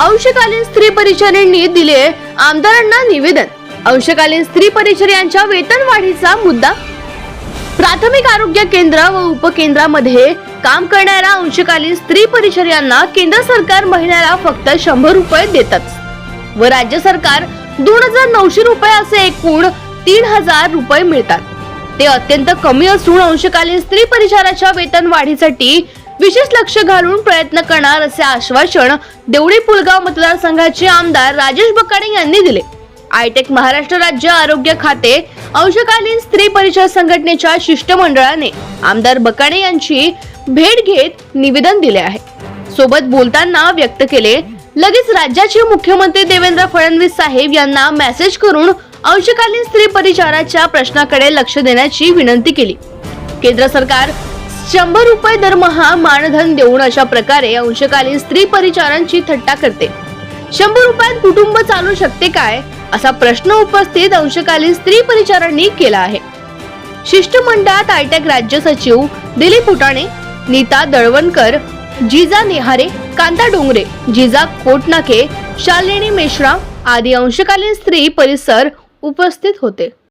अंशकालीन स्त्री परिचारिणी दिले आमदारांना निवेदन. अंशकालीन स्त्री परिचर्यांच्या वेतन वाढीचा मुद्दा. प्राथमिक आरोग्य केंद्र व उपकेंद्रामध्ये काम करणाऱ्या अंशकालीन स्त्री परिचर्यांना केंद्र सरकार महिन्याला फक्त शंभर रुपये देतात व राज्य सरकार दोन हजार नऊशे रुपये असे एकूण तीन हजार रुपये मिळतात. ते अत्यंत कमी असून अंशकालीन स्त्री परिचाराच्या वेतन वाढीसाठी विशेष लक्ष घालून प्रयत्न करणार असे आश्वासन देवळी पुलगाव मतदारसंघाचे आमदार राजेश बकाडे यांनी दिले. आयटेक महाराष्ट्र राज्य आरोग्य खाते अंशकालीन स्त्री परिषद संघटनेच्या शिष्टमंडळाने आमदार बकाणे यांची भेट घेत निवेदन दिले आहे. सोबत बोलताना व्यक्त केले लगेच राज्याचे मुख्यमंत्री देवेंद्र फडणवीस साहेब यांना मेसेज करून अंशकालीन स्त्री परिचाराच्या प्रश्नाकडे लक्ष देण्याची विनंती केली. केंद्र सरकार शंभर रुपये दरमहा मानधन देऊन अशा प्रकारे अंशकालीन स्त्री परिचारांची थट्टा करते. शंभर रुपयात कुटुंब चालू शकते काय? असा प्रश्न उपस्थित अंशकालीन स्त्री परिचारांनी केला आहे. शिष्टमंडळात आयटेक राज्य सचिव दिलीप फुटाणे नीता दळवणकर जिजा नेहारे कांता डोंगरे जिजा कोटनाके शालिनी मेश्राम आदी अंशकालीन स्त्री परिसर उपस्थित होते.